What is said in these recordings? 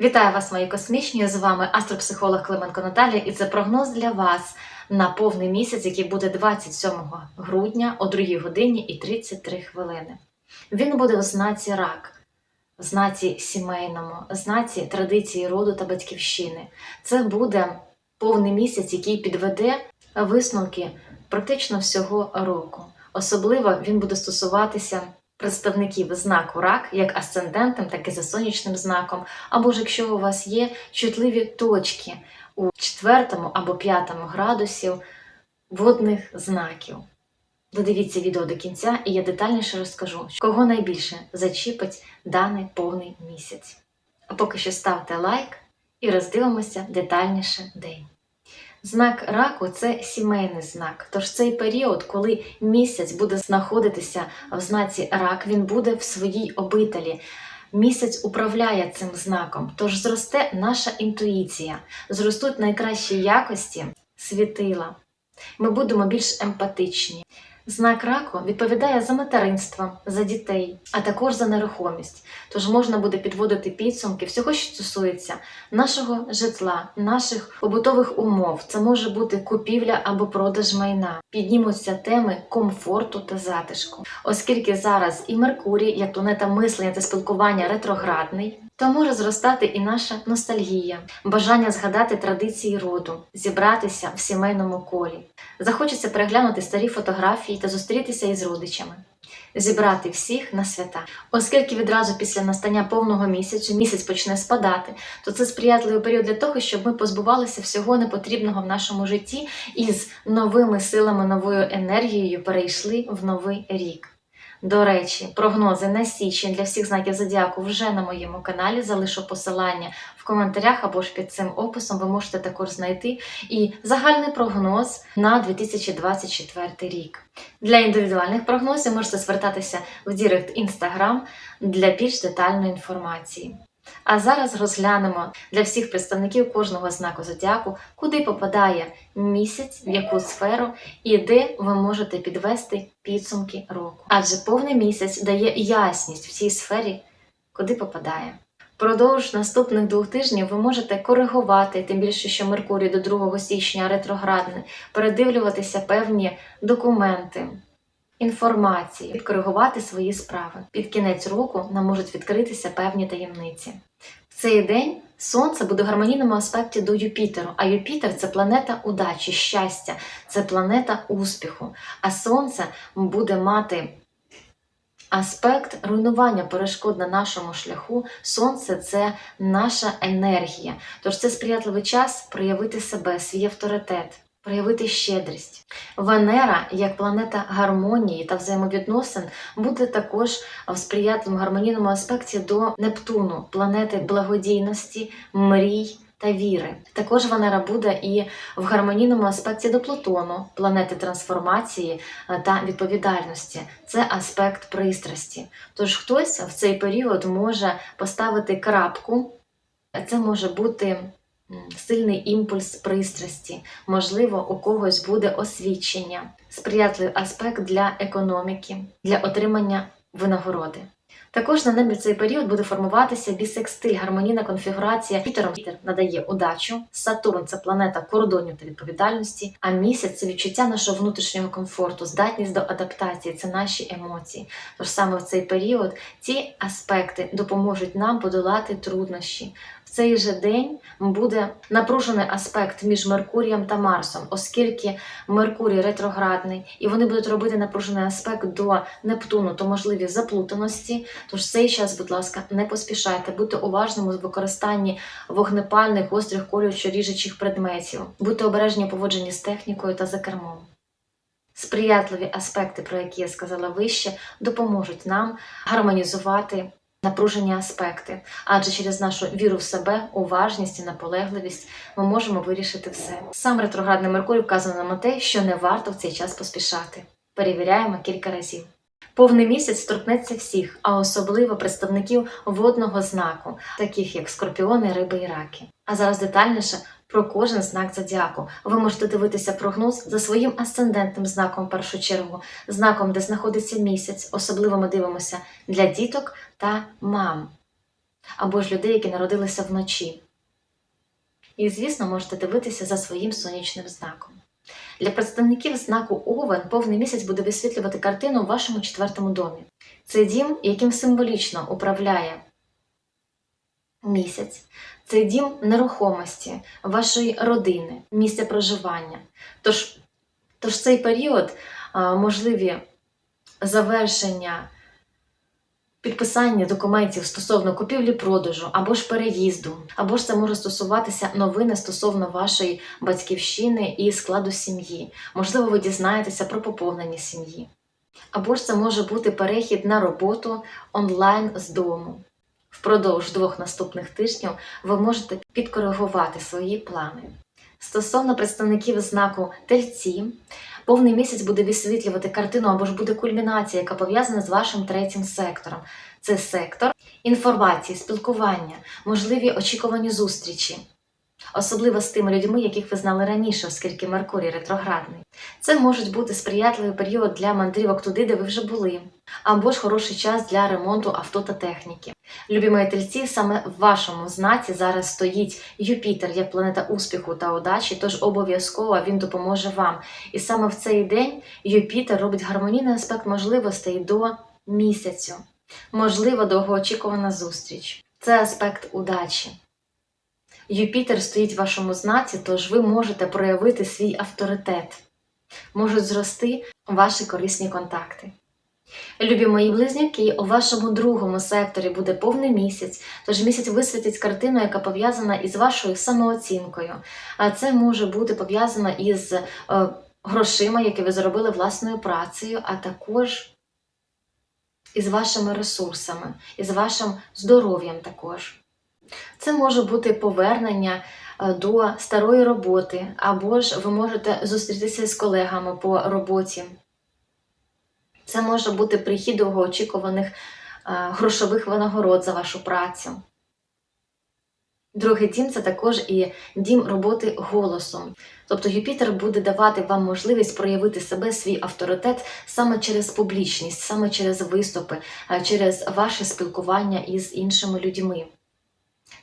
Вітаю вас, мої космічні! З вами астропсихолог Клименко Наталія, і це прогноз для вас на повний місяць, який буде 27 грудня о 2 годині і 33 хвилини. Він буде у знаці рак, в знаці сімейному, в знаці традиції роду та батьківщини. Це буде повний місяць, який підведе висновки практично всього року. Особливо він буде стосуватися представників знаку рак, як асцендентом, так і за сонячним знаком, або ж якщо у вас є чутливі точки у четвертому або п'ятому градусів водних знаків. Додивіться відео до кінця, і я детальніше розкажу, кого найбільше зачіпить даний повний місяць. А поки що ставте лайк і роздивимося детальніше день. Знак раку це сімейний знак. Тож цей період, коли місяць буде знаходитися в знаці рак, він буде в своїй обителі. Місяць управляє цим знаком, тож зросте наша інтуїція, зростуть найкращі якості світила. Ми будемо більш емпатичні. Знак раку відповідає за материнство, за дітей, а також за нерухомість. Тож можна буде підводити підсумки всього, що стосується нашого житла, наших побутових умов. Це може бути купівля або продаж майна. Піднімуться теми комфорту та затишку, оскільки зараз і Меркурій, як планета мислення та спілкування ретроградний. То може зростати і наша ностальгія, бажання згадати традиції роду, зібратися в сімейному колі. Захочеться переглянути старі фотографії та зустрітися із родичами, зібрати всіх на свята. Оскільки відразу після настання повного місяцю місяць почне спадати, то це сприятливий період для того, щоб ми позбувалися всього непотрібного в нашому житті і з новими силами, новою енергією перейшли в новий рік. До речі, прогнози на січень для всіх знаків зодіаку вже на моєму каналі. Залишу посилання в коментарях або ж під цим описом. Ви можете також знайти і загальний прогноз на 2024 рік. Для індивідуальних прогнозів можете звертатися в Дірект Інстаграм для більш детальної інформації. А зараз розглянемо для всіх представників кожного знаку зодіаку, куди попадає місяць, в яку сферу і де ви можете підвести підсумки року. Адже повний місяць дає ясність в цій сфері, куди попадає. Впродовж наступних двох тижнів ви можете коригувати, тим більше, що Меркурій до 2 січня ретроградний, передивлюватися певні документи, інформації, підкоригувати свої справи. Під кінець року нам можуть відкритися певні таємниці. В цей день Сонце буде в гармонійному аспекті до Юпітеру, а Юпітер це планета удачі, щастя, це планета успіху. А Сонце буде мати аспект руйнування перешкод на нашому шляху. Сонце це наша енергія. Тож це сприятливий час проявити себе, свій авторитет. Проявити щедрість. Венера, як планета гармонії та взаємовідносин, буде також в сприятливому гармонійному аспекті до Нептуну, планети благодійності, мрій та віри. Також Венера буде і в гармонійному аспекті до Плутону, планети трансформації е, та відповідальності. Це аспект пристрасті. Тож хтось в цей період може поставити крапку, це може бути. Сильний імпульс пристрасті, можливо, у когось буде освічення, сприятливий аспект для економіки, для отримання винагороди. Також на небі цей період буде формуватися бісекстиль, гармонійна конфігурація. Вітером Вітер надає удачу, Сатурн це планета кордонів та відповідальності, а місяць це відчуття нашого внутрішнього комфорту, здатність до адаптації, це наші емоції. Тож саме в цей період ці аспекти допоможуть нам подолати труднощі. В цей же день буде напружений аспект між Меркурієм та Марсом, оскільки Меркурій ретроградний, і вони будуть робити напружений аспект до Нептуну, то можливі заплутаності. Тож цей час, будь ласка, не поспішайте, будьте уважними у використанні вогнепальних, гострих колючо ріжучих предметів, будьте обережні у поводженні з технікою та за кермом. Сприятливі аспекти, про які я сказала вище, допоможуть нам гармонізувати напружені аспекти, адже через нашу віру в себе, уважність і наполегливість ми можемо вирішити все. Сам ретроградний Меркурій вказує нам на те, що не варто в цей час поспішати. Перевіряємо кілька разів. Повний місяць торкнеться всіх, а особливо представників водного знаку, таких як скорпіони, риби і раки. А зараз детальніше про кожен знак зодіаку. Ви можете дивитися прогноз за своїм асцендентним знаком в першу чергу, знаком, де знаходиться місяць. Особливо ми дивимося для діток та мам. або ж людей, які народилися вночі. І, звісно, можете дивитися за своїм сонячним знаком. Для представників знаку Овен повний місяць буде висвітлювати картину у вашому четвертому домі. Це дім, яким символічно управляє місяць. Це дім нерухомості, вашої родини, місця проживання. Тож, тож цей період можливі завершення підписання документів стосовно купівлі-продажу або ж переїзду, або ж це може стосуватися новини стосовно вашої батьківщини і складу сім'ї. Можливо, ви дізнаєтеся про поповнення сім'ї. Або ж це може бути перехід на роботу онлайн з дому. Впродовж двох наступних тижнів ви можете підкоригувати свої плани. Стосовно представників знаку тельці, повний місяць буде висвітлювати картину або ж буде кульмінація, яка пов'язана з вашим третім сектором. Це сектор інформації, спілкування, можливі очікувані зустрічі, особливо з тими людьми, яких ви знали раніше, оскільки Меркурій ретроградний. Це можуть бути сприятливий період для мандрівок туди, де ви вже були, або ж хороший час для ремонту авто та техніки. Любі мої тельці, саме в вашому знаці зараз стоїть Юпітер як планета успіху та удачі, тож обов'язково він допоможе вам. І саме в цей день Юпітер робить гармонійний аспект можливостей до місяцю. Можливо, довгоочікувана зустріч. Це аспект удачі. Юпітер стоїть в вашому знаці, тож ви можете проявити свій авторитет, можуть зрости ваші корисні контакти. Любі мої близнюки, у вашому другому секторі буде повний місяць, тож місяць висвітить картину, яка пов'язана із вашою самооцінкою. А це може бути пов'язано із е, грошима, які ви заробили власною працею, а також із вашими ресурсами, із вашим здоров'ям також. Це може бути повернення е, до старої роботи, або ж ви можете зустрітися з колегами по роботі. Це може бути прихід довгоочікуваних е, грошових винагород за вашу працю. Другий дім це також і дім роботи голосом. Тобто Юпітер буде давати вам можливість проявити себе, свій авторитет саме через публічність, саме через виступи, е, через ваше спілкування із іншими людьми.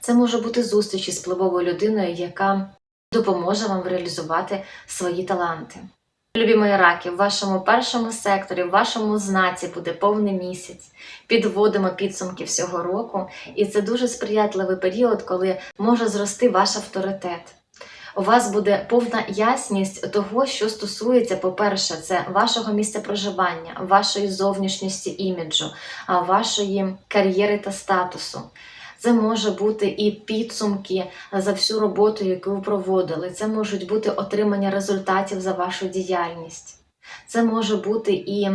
Це може бути зустріч із впливовою людиною, яка допоможе вам реалізувати свої таланти. Любі мої раки, в вашому першому секторі, в вашому знаці буде повний місяць. Підводимо підсумки всього року, і це дуже сприятливий період, коли може зрости ваш авторитет. У вас буде повна ясність того, що стосується, по-перше, це вашого місця проживання, вашої зовнішньості іміджу, вашої кар'єри та статусу. Це може бути і підсумки за всю роботу, яку ви проводили. Це можуть бути отримання результатів за вашу діяльність. Це може бути і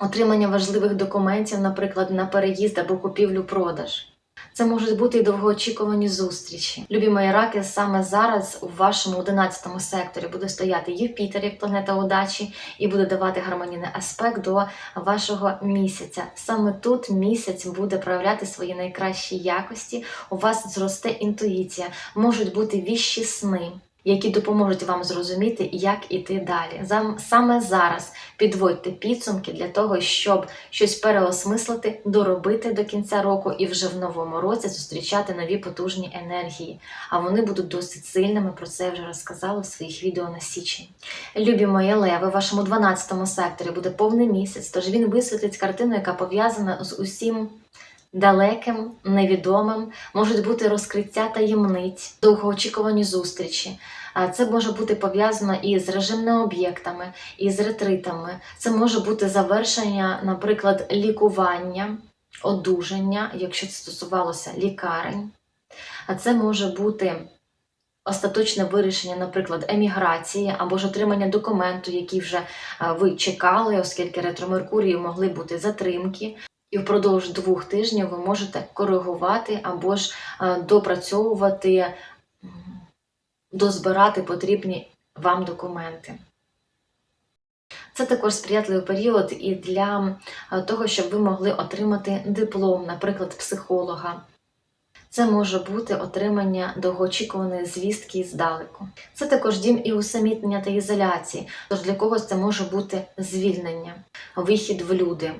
отримання важливих документів, наприклад, на переїзд або купівлю-продаж. Це можуть бути і довгоочікувані зустрічі. Любі мої раки, саме зараз у вашому 11 секторі буде стояти Юпітер як планета удачі і буде давати гармонійний аспект до вашого місяця. Саме тут місяць буде проявляти свої найкращі якості. У вас зросте інтуїція, можуть бути віщі сни. Які допоможуть вам зрозуміти, як іти далі. Саме зараз підводьте підсумки для того, щоб щось переосмислити, доробити до кінця року і вже в новому році зустрічати нові потужні енергії. А вони будуть досить сильними. Про це я вже розказала в своїх відео на січень. Любі мої леви, в вашому 12 секторі буде повний місяць, тож він висвітлить картину, яка пов'язана з усім. Далеким, невідомим, можуть бути розкриття таємниць, довгоочікувані зустрічі. Це може бути пов'язано із режимними об'єктами, із ретритами. Це може бути завершення, наприклад, лікування, одужання, якщо це стосувалося лікарень. А це може бути остаточне вирішення, наприклад, еміграції або ж отримання документу, який вже ви чекали, оскільки ретро-Меркурію могли бути затримки. І впродовж двох тижнів ви можете коригувати або ж е, допрацьовувати, дозбирати потрібні вам документи. Це також сприятливий період і для того, щоб ви могли отримати диплом, наприклад, психолога. Це може бути отримання довгоочікуваної звістки здалеку. Це також дім і усамітнення та ізоляції, тож для когось це може бути звільнення, вихід в люди.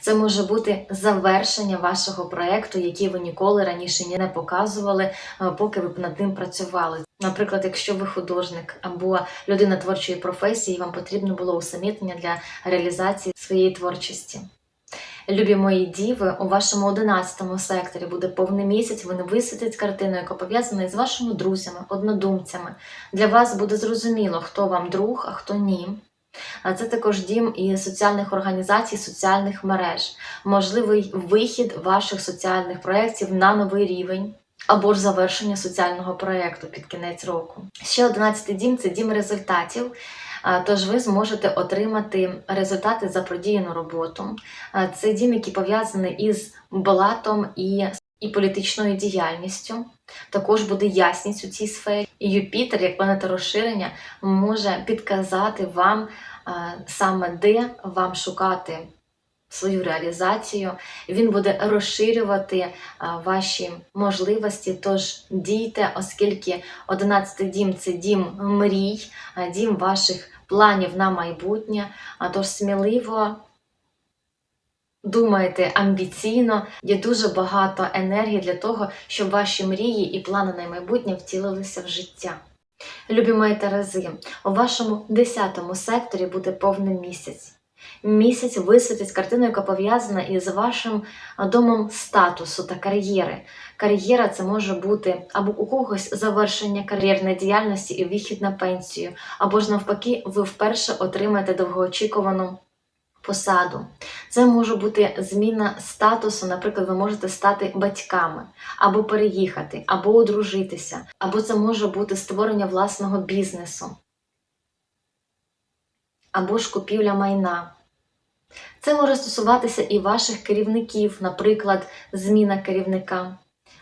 Це може бути завершення вашого проєкту, який ви ніколи раніше не показували, е, поки ви над ним працювали. Наприклад, якщо ви художник або людина творчої професії, вам потрібно було усамітнення для реалізації своєї творчості. Любі мої діви, у вашому 11 секторі буде повний місяць, вони висвітять картину, яка пов'язана із вашими друзями, однодумцями. Для вас буде зрозуміло, хто вам друг, а хто ні. Це також дім і соціальних організацій, соціальних мереж, можливий вихід ваших соціальних проєктів на новий рівень. Або ж завершення соціального проєкту під кінець року. Ще 11 дім це дім результатів. Тож ви зможете отримати результати за продіяну роботу. Це дім, який пов'язаний із блатом і, і політичною діяльністю. Також буде ясність у цій сфері. І Юпітер, як планета розширення, може підказати вам саме де вам шукати свою реалізацію. Він буде розширювати ваші можливості. Тож дійте, оскільки 11 дім це дім мрій, дім ваших планів на майбутнє. А тож сміливо думайте амбіційно, є дуже багато енергії для того, щоб ваші мрії і плани на майбутнє втілилися в життя. Любі мої Терези, у вашому 10 секторі буде повний місяць. Місяць висвітить картину, яка пов'язана із вашим домом статусу та кар'єри. Кар'єра це може бути або у когось завершення кар'єрної діяльності і вихід на пенсію, або ж навпаки, ви вперше отримаєте довгоочікувану посаду. Це може бути зміна статусу, наприклад, ви можете стати батьками, або переїхати, або одружитися, або це може бути створення власного бізнесу, або ж купівля майна. Це може стосуватися і ваших керівників, наприклад, зміна керівника.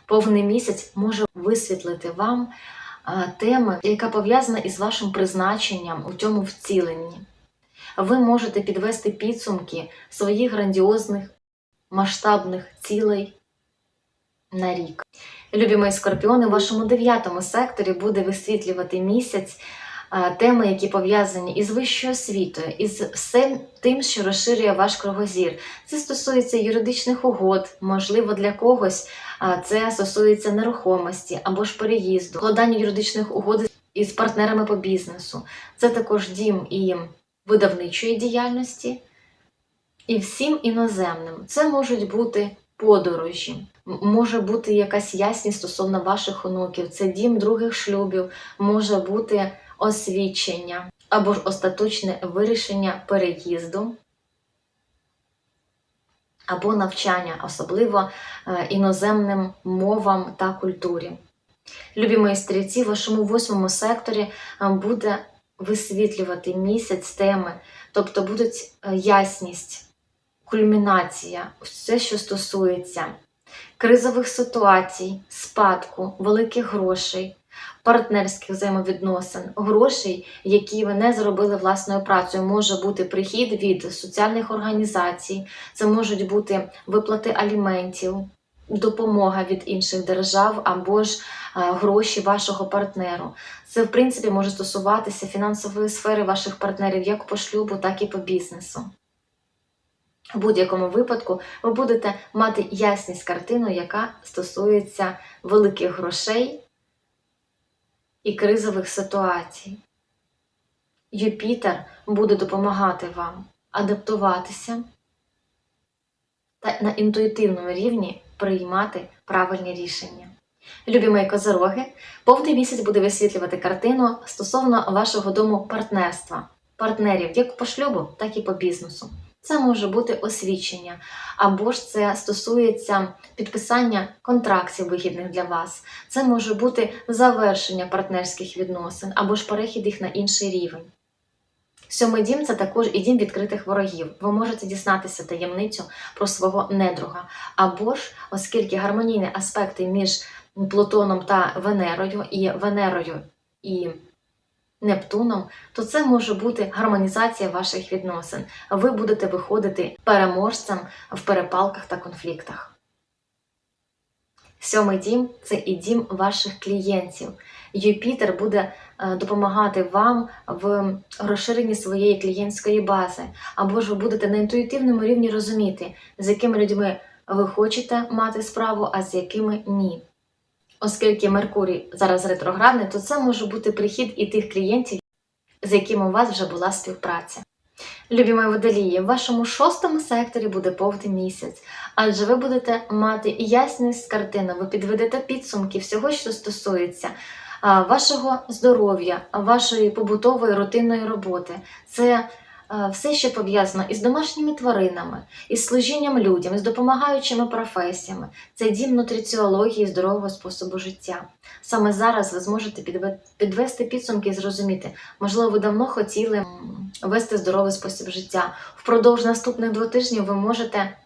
Повний місяць може висвітлити вам теми, яка пов'язана із вашим призначенням у цьому вціленні. Ви можете підвести підсумки своїх грандіозних масштабних цілей на рік. Любі мої скорпіони, в вашому дев'ятому секторі буде висвітлювати місяць теми, які пов'язані із вищою освітою, із всім тим, що розширює ваш кругозір. Це стосується юридичних угод, можливо, для когось це стосується нерухомості або ж переїзду, складання юридичних угод із партнерами по бізнесу. Це також дім і видавничої діяльності. І всім іноземним. Це можуть бути подорожі, може бути якась ясність стосовно ваших онуків, це дім других шлюбів, може бути освідчення або ж остаточне вирішення переїзду або навчання, особливо е, іноземним мовам та культурі. Любі мої стрільці, в вашому восьмому секторі е, буде висвітлювати місяць теми, тобто будуть е, ясність, кульмінація, все, що стосується кризових ситуацій, спадку, великих грошей, партнерських взаємовідносин, грошей, які ви не заробили власною працею. Може бути прихід від соціальних організацій, це можуть бути виплати аліментів, допомога від інших держав або ж е, гроші вашого партнеру. Це, в принципі, може стосуватися фінансової сфери ваших партнерів як по шлюбу, так і по бізнесу. В будь-якому випадку ви будете мати ясність картину, яка стосується великих грошей і кризових ситуацій. Юпітер буде допомагати вам адаптуватися та на інтуїтивному рівні приймати правильні рішення. Любі мої козороги, повний місяць буде висвітлювати картину стосовно вашого дому партнерства, партнерів як по шлюбу, так і по бізнесу. Це може бути освідчення, або ж це стосується підписання контрактів вигідних для вас. Це може бути завершення партнерських відносин, або ж перехід їх на інший рівень. Сьомий дім це також і дім відкритих ворогів. Ви можете дізнатися таємницю про свого недруга. Або ж, оскільки гармонійні аспекти між Плутоном та Венерою, і Венерою і Нептуном, то це може бути гармонізація ваших відносин. Ви будете виходити переможцем в перепалках та конфліктах. Сьомий дім це і дім ваших клієнтів. Юпітер буде е, допомагати вам в розширенні своєї клієнтської бази, або ж ви будете на інтуїтивному рівні розуміти, з якими людьми ви хочете мати справу, а з якими ні. Оскільки Меркурій зараз ретроградний, то це може бути прихід і тих клієнтів, з якими у вас вже була співпраця. Любі мої водолії, в вашому шостому секторі буде повний місяць, адже ви будете мати ясність картини, ви підведете підсумки всього, що стосується вашого здоров'я, вашої побутової рутинної роботи. Це все, що пов'язано із домашніми тваринами, із служінням людям, із допомагаючими професіями. Це дім нутриціології здорового способу життя. Саме зараз ви зможете підвести підсумки і зрозуміти, можливо, ви давно хотіли вести здоровий спосіб життя. Впродовж наступних двох тижнів ви можете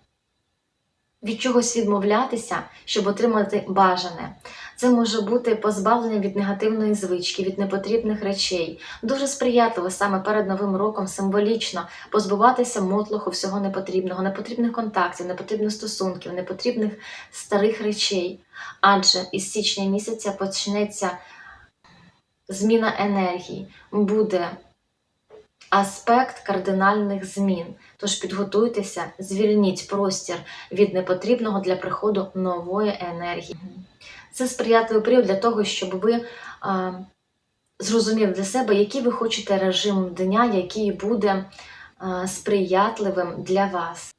від чогось відмовлятися, щоб отримати бажане. Це може бути позбавлення від негативної звички, від непотрібних речей. Дуже сприятливо саме перед новим роком символічно позбуватися мотлоху всього непотрібного, непотрібних контактів, непотрібних стосунків, непотрібних старих речей. Адже із січня місяця почнеться зміна енергії, буде аспект кардинальних змін. Тож підготуйтеся, звільніть простір від непотрібного для приходу нової енергії. Це сприятливий період для того, щоб ви а, зрозуміли для себе, який ви хочете режим дня, який буде а, сприятливим для вас.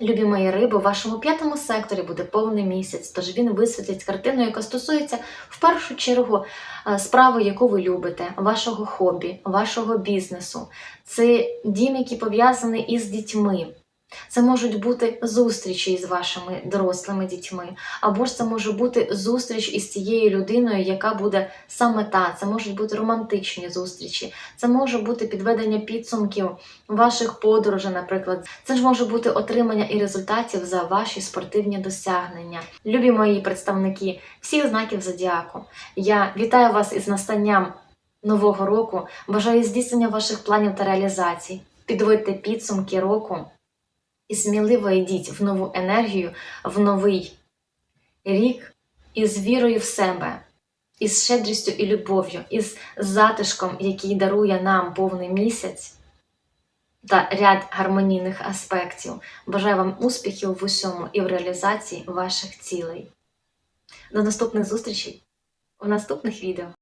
Любі мої риби, у вашому п'ятому секторі буде повний місяць, тож він висвітлить картину, яка стосується в першу чергу е, справи, яку ви любите, вашого хобі, вашого бізнесу. Це дім, який пов'язаний із дітьми. Це можуть бути зустрічі з вашими дорослими дітьми, або ж це може бути зустріч із тією людиною, яка буде саме та. Це можуть бути романтичні зустрічі, це може бути підведення підсумків ваших подорожей, наприклад. Це ж може бути отримання і результатів за ваші спортивні досягнення. Любі мої представники всіх знаків зодіаку. Я вітаю вас із настанням нового року. Бажаю здійснення ваших планів та реалізацій. Підводьте підсумки року і сміливо йдіть в нову енергію, в новий рік із вірою в себе, із щедрістю і любов'ю, із затишком, який дарує нам повний місяць та ряд гармонійних аспектів. Бажаю вам успіхів в усьому і в реалізації ваших цілей. До наступних зустрічей у наступних відео.